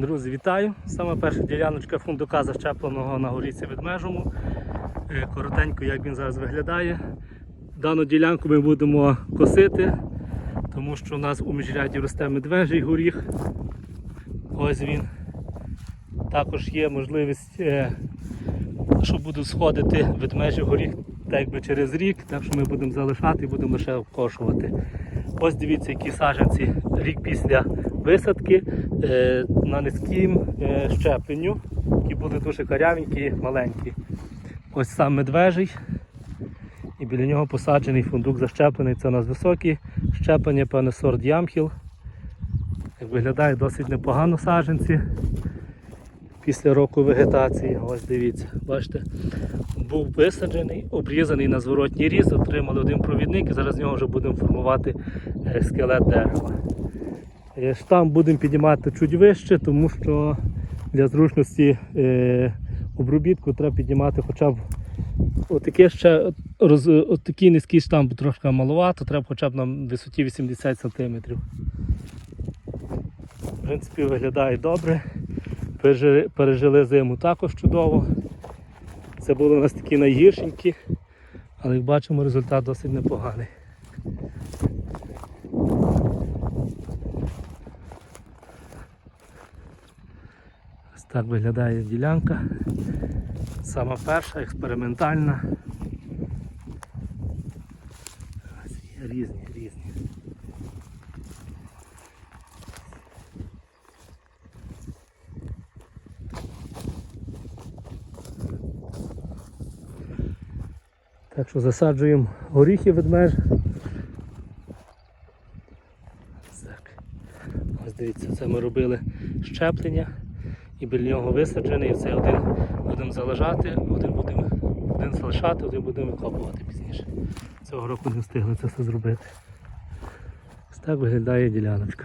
Друзі, вітаю! Саме перша діляночка фундука защепленого на горіці ведмежому. Е, Коротенько, як він зараз виглядає. Дану ділянку ми будемо косити, тому що у нас у міжряді росте медвежий горіх. Ось він. Також є можливість, е, що будуть сходити ведмежий горіх так якби через рік, так що ми будемо залишати і будемо лише обкошувати. Ось дивіться, які саджанці рік після висадки е, на низьким е, щепленню, які були дуже карявенькі, маленькі. Ось сам медвежий. І біля нього посаджений фундук защеплений. Це у нас високі щеплення, певне сорт ямхіл. Виглядає досить непогано саджанці після року вегетації. Ось дивіться, бачите, був висаджений, обрізаний на зворотній різ, отримали один провідник і зараз з нього вже будемо формувати е, скелет дерева. Е, Штам будемо піднімати чуть вище, тому що для зручності е, обробітку треба піднімати хоча б отаке ще роз, отакий низький штамп трошки маловато, треба хоча б на висоті 80 см. В принципі, виглядає добре. Пережили зиму також чудово. Це були у нас такі найгіршенькі, але як бачимо, результат досить непоганий. Так виглядає ділянка. Сама перша, експериментальна. Різні, різні. Так що засаджуємо горіхи ведмеж. Так. Ось дивіться, це ми робили щеплення і біля нього висаджений. Це один будемо залежати, один будемо один залишати, один будемо викопувати пізніше. Цього року не встигли це все зробити. Ось так виглядає діляночка.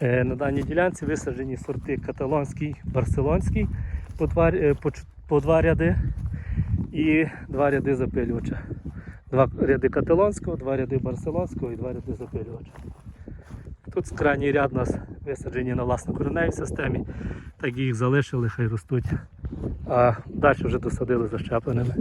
Е, На даній ділянці висаджені сорти каталонський, барселонський по два, е, по, по два ряди і два ряди запилювача. Два ряди каталонського, два ряди барселонського і два ряди запилювача. Тут крайній ряд у нас висаджені на власнокореневій системі, так їх залишили, хай ростуть. А далі вже досадили защепленими.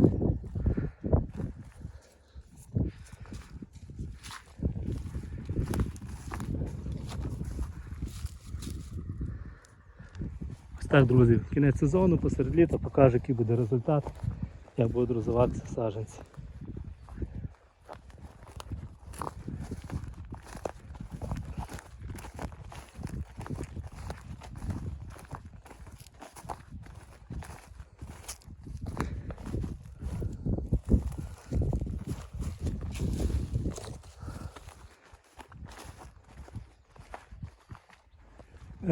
Ось так, друзі, кінець сезону, посеред літа покаже, який буде результат, як будуть розвиватися саджанці.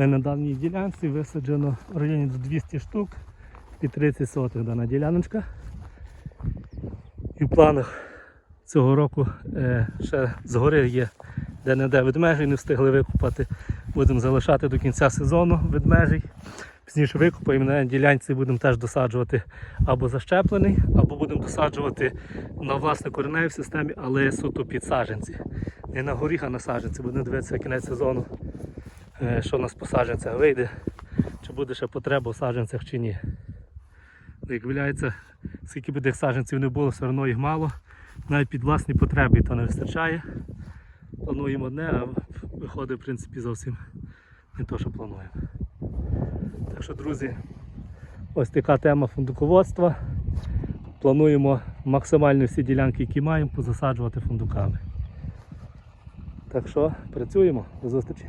На даній ділянці висаджено в районі до 200 штук під 30 сотих дана діляночка. І в планах цього року е, ще згори є де-не-де ведмежий, не встигли викупати. Будемо залишати до кінця сезону ведмежий. Пізніше викупаємо на ділянці будемо теж досаджувати або защеплений, або будемо досаджувати на власне кореневій системі, але суто під саджанці. Не на горіх, а на саджанці. Будемо дивитися кінець сезону е, що в нас по саджанцях вийде, чи буде ще потреба у саджанцях чи ні. Ну, Як виявляється, скільки би тих саджанців не було, все одно їх мало. Навіть під власні потреби то не вистачає. Плануємо одне, а виходить в принципі зовсім не те, що плануємо. Так що, друзі, ось така тема фундуководства. Плануємо максимально всі ділянки, які маємо, позасаджувати фундуками. Так що працюємо, до зустрічі.